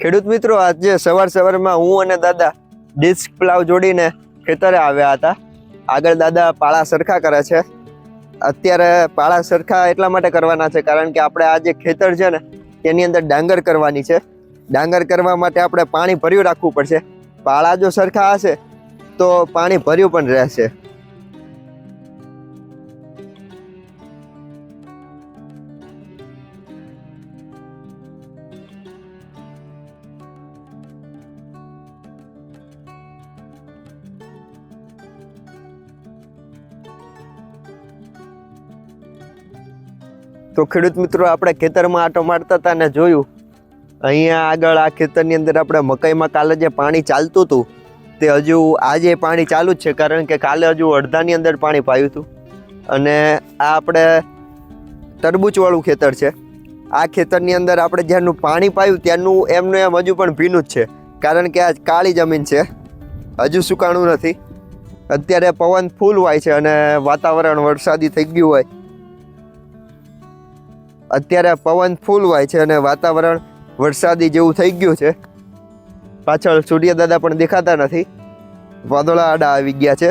ખેડૂત મિત્રો, આજે સવાર સવારમાં હું અને દાદા ડિસ્ક પ્લાવ જોડીને ખેતરે આવ્યા હતા. આગળ દાદા પાળા સરખા કરે છે. અત્યારે પાળા સરખા એટલા માટે કરવાના છે કારણ કે આપણે આ જે ખેતર છે ને તેની અંદર ડાંગર કરવાની છે. ડાંગર કરવા માટે આપણે પાણી ભર્યું રાખવું પડશે. પાળા જો સરખા હશે, તો પાણી ભર્યું પણ રહેશે. તો ખેડૂત મિત્રો, આપણે ખેતરમાં આટો મારતા હતા ને જોયું. અહીંયા આગળ આ ખેતરની અંદર આપણે મકાઈમાં કાલે જે પાણી ચાલતું હતું, તે હજુ આજે પાણી ચાલુ જ છે, કારણ કે કાલે હજુ અડધાની અંદર પાણી પાયું હતું. અને આ આપણે તરબૂચવાળું ખેતર છે. આ ખેતરની અંદર આપણે જ્યાંનું પાણી પાયું ત્યાંનું એમનું એમ હજુ પણ ભીનું જ છે, કારણ કે આ કાળી જમીન છે. હજુ સુકાણું નથી. અત્યારે પવન ફૂલ હોય છે અને વાતાવરણ વરસાદી થઈ ગયું હોય. અત્યારે પવન ફૂલ હોય છે અને વાતાવરણ વરસાદી જેવું થઈ ગયું છે. પાછળ સૂર્યદાદા પણ દેખાતા નથી. વાદળા આડા આવી ગયા છે.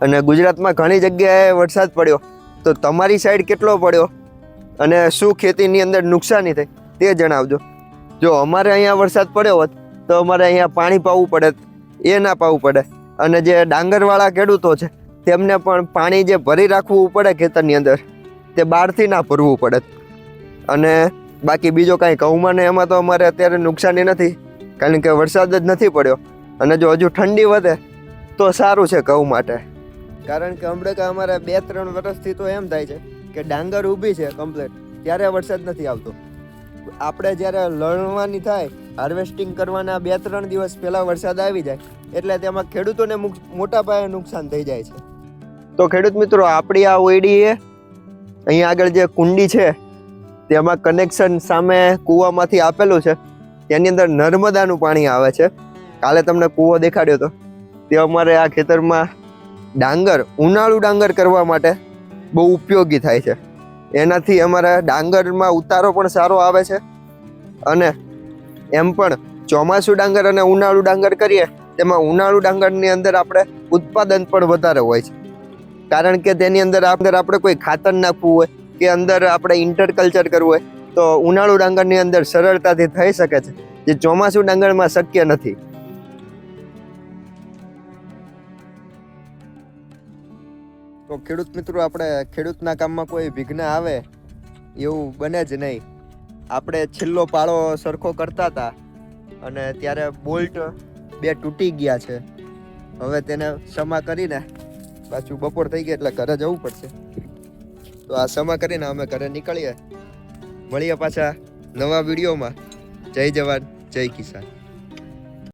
અને ગુજરાતમાં ઘણી જગ્યાએ વરસાદ પડ્યો. તો તમારી સાઈડ કેટલો પડ્યો? અને શું ખેતીની અંદર નુકસાની થઈ? તે જણાવજો. જો અમારે અહીંયા વરસાદ પડ્યો હોત, તો અમારે અહીંયા પાણી પાવું પડે, એ ના પાવું પડે. અને જે ડાંગરવાળા ખેડૂતો છે, તેમને પણ પાણી જે ભરી રાખવું પડે ખેતરની અંદર. તે બહારથી ના ભરવું પડે. અને બાકી બીજો કાંઈ ઘઉંમાં ને એમાં તો અમારે અત્યારે નુકસાની નથી, કારણ કે વરસાદ જ નથી પડ્યો. અને જો હજુ ઠંડી વધે, તો સારું છે ઘઉં માટે. કારણ કે હમણાં કે અમારે બે ત્રણ વર્ષથી તો એમ થાય છે કે ડાંગર ઊભી છે કમ્પ્લેટ ત્યારે વરસાદ નથી આવતો. આપણે જ્યારે લણવાની થાય હાર્વેસ્ટિંગ કરવાના બે ત્રણ દિવસ પહેલાં વરસાદ આવી જાય, એટલે તેમાં ખેડૂતોને મોટા પાયે નુકસાન થઈ જાય છે. તો ખેડૂત મિત્રો, આપણી આ ઓયડી અહીંયા આગળ જે કુંડી છે, તેમાં કનેક્શન સામે કૂવામાંથી આપેલું છે. તેની અંદર નર્મદાનું પાણી આવે છે. કાલે તમને કૂવો દેખાડ્યો હતો તે અમારે આ ખેતરમાં ડાંગર, ઉનાળુ ડાંગર કરવા માટે બહુ ઉપયોગી થાય છે. એનાથી અમારા ડાંગરમાં ઉતારો પણ સારો આવે છે. અને એમ પણ ચોમાસું ડાંગર અને ઉનાળુ ડાંગર કરીએ, તેમાં ઉનાળુ ડાંગરની અંદર આપણે ઉત્પાદન પણ વધારે હોય છે. કારણ કે તેની અંદર અંદર આપણે કોઈ ખાતર નાખવું હોય કે અંદર આપણે ઇન્ટરકલ્ચર કરવું હોય, તો ઉનાળુ ડાંગરની અંદર સરળતાથી થઈ શકે છે, જે ચોમાસું ડાંગરમાં શક્ય નથી. તો ખેડૂત મિત્રો, આપણે ખેડૂતના કામમાં કોઈ વિઘ્ન આવે? એવું બને જ નહીં. આપણે છેલ્લો પાળો સરખો કરતા હતા અને ત્યારે બોલ્ટ બે તૂટી ગયા છે. હવે તેને ક્ષમા કરીને પાછું બપોર થઈ ગઈ એટલે ઘરે જવું પડશે. તો આ સમા કરીને અમે ઘરે નીકળીએ. મળીએ પાછા નવા વિડીયોમાં. જય જવાન, જય કિસાન.